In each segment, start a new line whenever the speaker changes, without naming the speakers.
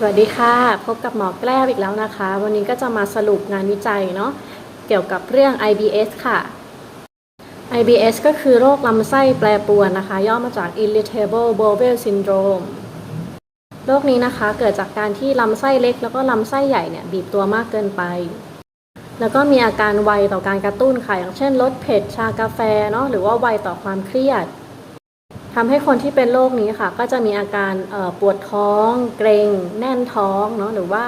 สวัสดีค่ะ พบกับหมอแกล้วอีกแล้วนะคะ วันนี้ก็จะมาสรุปงานวิจัยเนาะเกี่ยวกับเรื่อง IBS ค่ะ IBS ก็คือโรคลำไส้แปรปรวนนะคะ ย่อมาจาก Irritable Bowel Syndrome โรคนี้นะคะเกิดจากการที่ลำไส้เล็กแล้วก็ลำไส้ใหญ่เนี่ยบีบตัวมากเกินไป แล้วก็มีอาการไวต่อการกระตุ้นค่ะ อย่างเช่นลดเผ็ดชากาแฟเนาะหรือว่าไวต่อความเครียด ทำให้คนที่เป็นโรคนี้ค่ะ ก็จะมีอาการปวดท้อง เกร็งแน่นท้องเนาะหรือว่า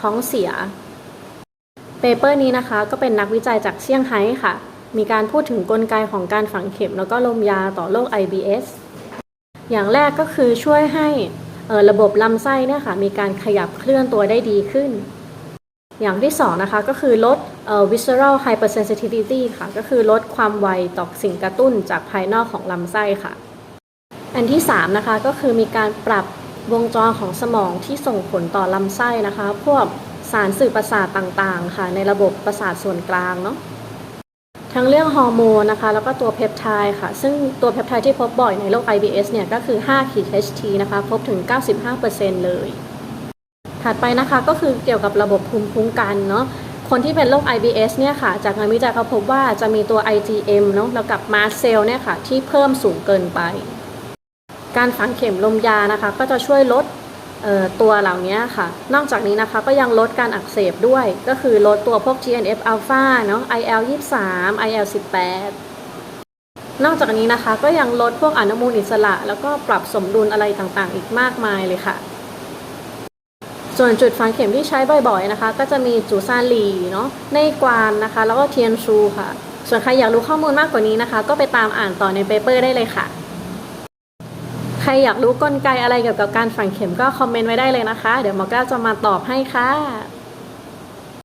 ท้องเสียเปเปอร์นี้นะคะ ก็เป็นนักวิจัยจากเซี่ยงไฮ้ค่ะ มีการพูดถึงกลไกของการฝังเข็ม แล้วก็ลมยาต่อโรค IBS อย่างแรกก็คือช่วยให้ระบบลำไส้เนี่ยค่ะ มีการขยับเคลื่อนตัวได้ดีขึ้น อย่างที่สองนะคะ ก็คือลดออ visceral hypersensitivity ค่ะ ก็คือลดความไวต่อสิ่งกระตุ้นจากภายนอกของลำไส้ค่ะ อันที่3นะคะก็คือมีการปรับวงจรของสมองที่ส่งผลต่อลำไส้นะคะ พวกสารสื่อประสาทต่างๆ ค่ะ ในระบบประสาทส่วนกลางเนาะทั้งเรื่องฮอร์โมนนะคะ แล้วก็ตัวเพปไทด์ค่ะ ซึ่งตัวเพปไทด์ที่พบบ่อยในโรค IBS เนี่ย ก็คือ5ขีด HT นะคะ พบถึง 95%เลย ถัดไปนะคะก็คือเกี่ยวกับระบบภูมิคุ้มกันเนาะคนที่เป็นโรค IBS เนี่ยค่ะ จากงานวิจัยเขาพบว่าจะมีตัว IgM เนาะแล้วกับมาเซลเนี่ยค่ะ ที่เพิ่มสูงเกินไป การฝังเข็มลมยานะคะ ก็จะช่วยลดตัวเหล่านี้ค่ะ นอกจากนี้นะคะก็ยังลดการอักเสบด้วย ก็คือลดตัวพวก TNF อ l p h a เนาะ IL 23 IL 18 นอกจากนี้นะคะก็ยังลดพวกอนุมูลอิสระ แล้วก็ปรับสมดุลอะไรต่างๆ อีกมากมายเลยค่ะ ส่วนจุดฝังเข็มที่ใช้บ่อยๆนะคะ ก็จะมีจูซาลีเนาะในกวานนะคะ แล้วก็เทียนชูค่ะ ส่วนใครอยากรู้ข้อมูลมากกว่านี้นะคะ ก็ไปตามอ่านต่อในเปเปอร์ได้เลยค่ะ ครอยากรู้กลไกอะไรเกี่ยวกับการฝังเข็มก็คอมเมนต์ไว้ได้เลยนะคะ เดี๋ยวหมอก้าจะมาตอบให้ค่ะ